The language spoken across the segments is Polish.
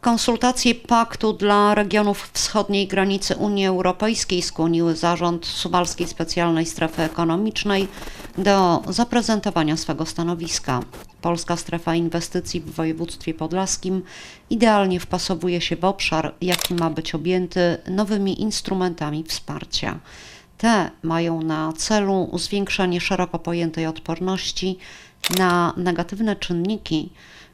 Konsultacje paktu dla regionów wschodniej granicy Unii Europejskiej skłoniły zarząd Suwalskiej Specjalnej Strefy Ekonomicznej do zaprezentowania swego stanowiska. Polska strefa inwestycji w województwie podlaskim idealnie wpasowuje się w obszar, jaki ma być objęty nowymi instrumentami wsparcia. Te mają na celu zwiększenie szeroko pojętej odporności na negatywne czynniki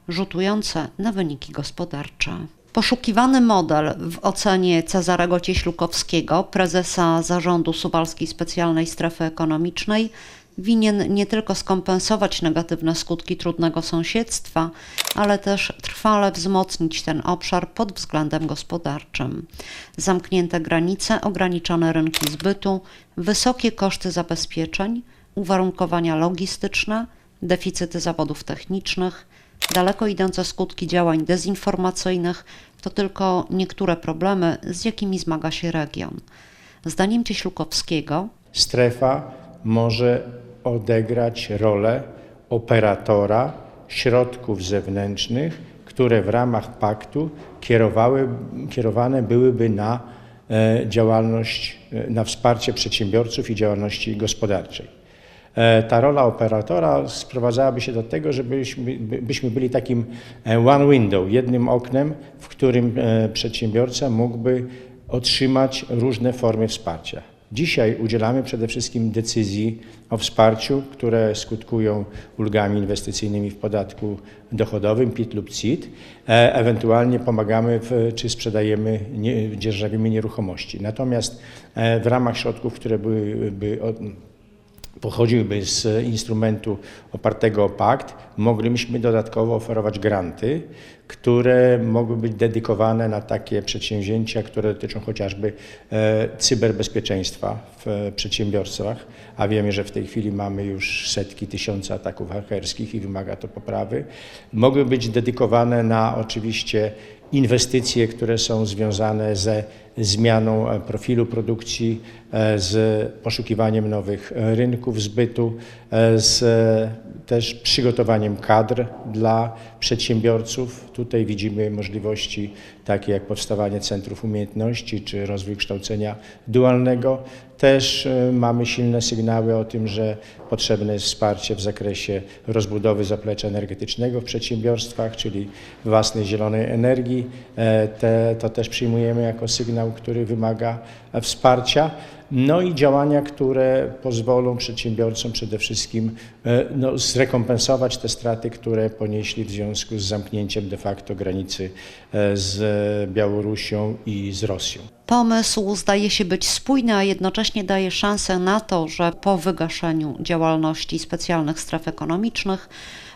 rzutujące na wyniki gospodarcze. Poszukiwany model w ocenie Cezarego Cieślukowskiego, prezesa zarządu Suwalskiej Specjalnej Strefy Ekonomicznej, winien nie tylko skompensować negatywne skutki trudnego sąsiedztwa, ale też trwale wzmocnić ten obszar pod względem gospodarczym. Zamknięte granice, ograniczone rynki zbytu, wysokie koszty zabezpieczeń, uwarunkowania logistyczne, deficyty zawodów technicznych, daleko idące skutki działań dezinformacyjnych to tylko niektóre problemy, z jakimi zmaga się region. Zdaniem Cieślukowskiego Strefa może odegrać rolę operatora środków zewnętrznych, które w ramach paktu kierowały, kierowane byłyby na e, działalność, e, na wsparcie przedsiębiorców i działalności gospodarczej. E, Ta rola operatora sprowadzałaby się do tego, żebyśmy by- byśmy byli takim e, one window, jednym oknem, w którym e, przedsiębiorca mógłby otrzymać różne formy wsparcia. Dzisiaj udzielamy przede wszystkim decyzji o wsparciu, które skutkują ulgami inwestycyjnymi w podatku dochodowym PIT lub CIT. Ewentualnie pomagamy w, czy sprzedajemy, nie, dzierżawimy nieruchomości. Natomiast w ramach środków, które byłyby pochodziłby z instrumentu opartego o pakt, moglibyśmy dodatkowo oferować granty, które mogły być dedykowane na takie przedsięwzięcia, które dotyczą chociażby e, cyberbezpieczeństwa w e, przedsiębiorstwach, a wiemy, że w tej chwili mamy już setki, tysiące ataków hakerskich i wymaga to poprawy. Mogły być dedykowane na oczywiście inwestycje, które są związane ze zmianą e, profilu produkcji, e, z poszukiwaniem nowych e, rynków zbytu, z też przygotowaniem kadr dla przedsiębiorców. Tutaj widzimy możliwości takie jak powstawanie centrów umiejętności czy rozwój kształcenia dualnego. Też mamy silne sygnały o tym, że potrzebne jest wsparcie w zakresie rozbudowy zaplecza energetycznego w przedsiębiorstwach, czyli własnej zielonej energii. Te, to też przyjmujemy jako sygnał, który wymaga e, wsparcia. No i działania, które pozwolą przedsiębiorcom przede wszystkim e, no, zrekompensować te straty, które ponieśli w związku z zamknięciem de facto granicy e, z Białorusią i z Rosją. Pomysł zdaje się być spójny, a jednocześnie daje szansę na to, że po wygaszeniu działalności specjalnych stref ekonomicznych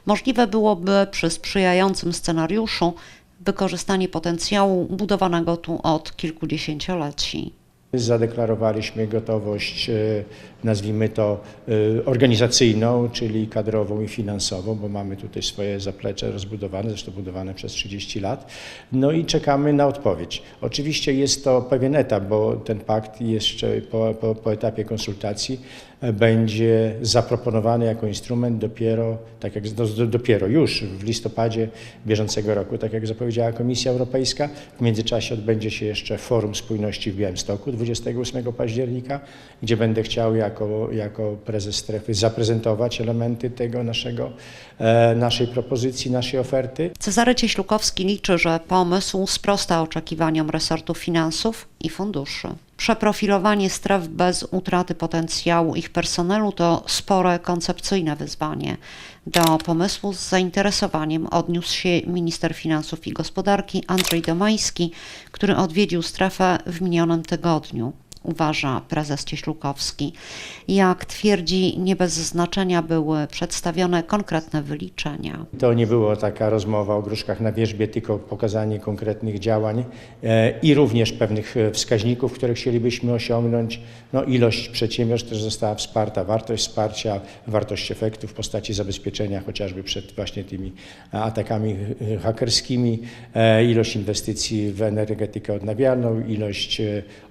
możliwe byłoby przy sprzyjającym scenariuszu wykorzystanie potencjału budowanego tu od kilkudziesięcioleci. Zadeklarowaliśmy gotowość, e, nazwijmy to e, organizacyjną, czyli kadrową i finansową, bo mamy tutaj swoje zaplecze rozbudowane, zresztą budowane przez 30 lat. No i czekamy na odpowiedź. Oczywiście jest to pewien etap, bo ten pakt jeszcze po, po, po etapie konsultacji e, będzie zaproponowany jako instrument dopiero, tak jak no, dopiero już w listopadzie bieżącego roku, tak jak zapowiedziała Komisja Europejska. W międzyczasie odbędzie się jeszcze Forum Spójności w Białymstoku 28 października, gdzie będę chciał jako, jako prezes strefy zaprezentować elementy tego naszego, e, naszej propozycji, naszej oferty. Cezary Cieślukowski liczy, że pomysł sprosta oczekiwaniom resortu finansów i funduszy. Przeprofilowanie stref bez utraty potencjału ich personelu to spore koncepcyjne wyzwanie. Do pomysłu z zainteresowaniem odniósł się minister finansów i gospodarki Andrzej Domański, który odwiedził strefę w minionym tygodniu. Uważa prezes Cieślukowski. Jak twierdzi, nie bez znaczenia były przedstawione konkretne wyliczenia. To nie była taka rozmowa o gruszkach na wierzbie, tylko pokazanie konkretnych działań e, i również pewnych e, wskaźników, które chcielibyśmy osiągnąć. No, ilość przedsiębiorstw też została wsparta, wartość wsparcia, wartość efektu w postaci zabezpieczenia chociażby przed właśnie tymi atakami e, hakerskimi, e, ilość inwestycji w energetykę odnawialną, ilość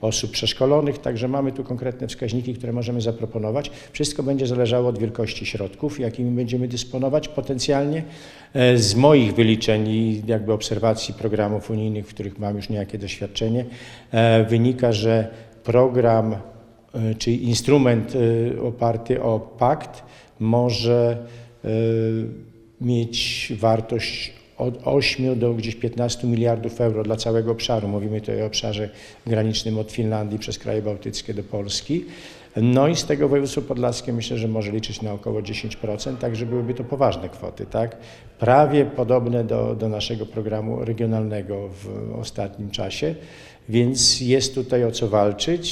osób przeszkolonych, zielonych, także mamy tu konkretne wskaźniki, które możemy zaproponować. Wszystko będzie zależało od wielkości środków, jakimi będziemy dysponować potencjalnie. E, Z moich wyliczeń i jakby obserwacji programów unijnych, w których mam już niejakie doświadczenie, e, wynika, że program e, czy instrument oparty o pakt może mieć wartość od 8 do gdzieś 15 miliardów euro dla całego obszaru. Mówimy tutaj o obszarze granicznym od Finlandii przez kraje bałtyckie do Polski. No i z tego województwo podlaskie myślę, że może liczyć na około 10%, także byłyby to poważne kwoty, tak? Prawie podobne do, do naszego programu regionalnego w ostatnim czasie, więc jest tutaj o co walczyć.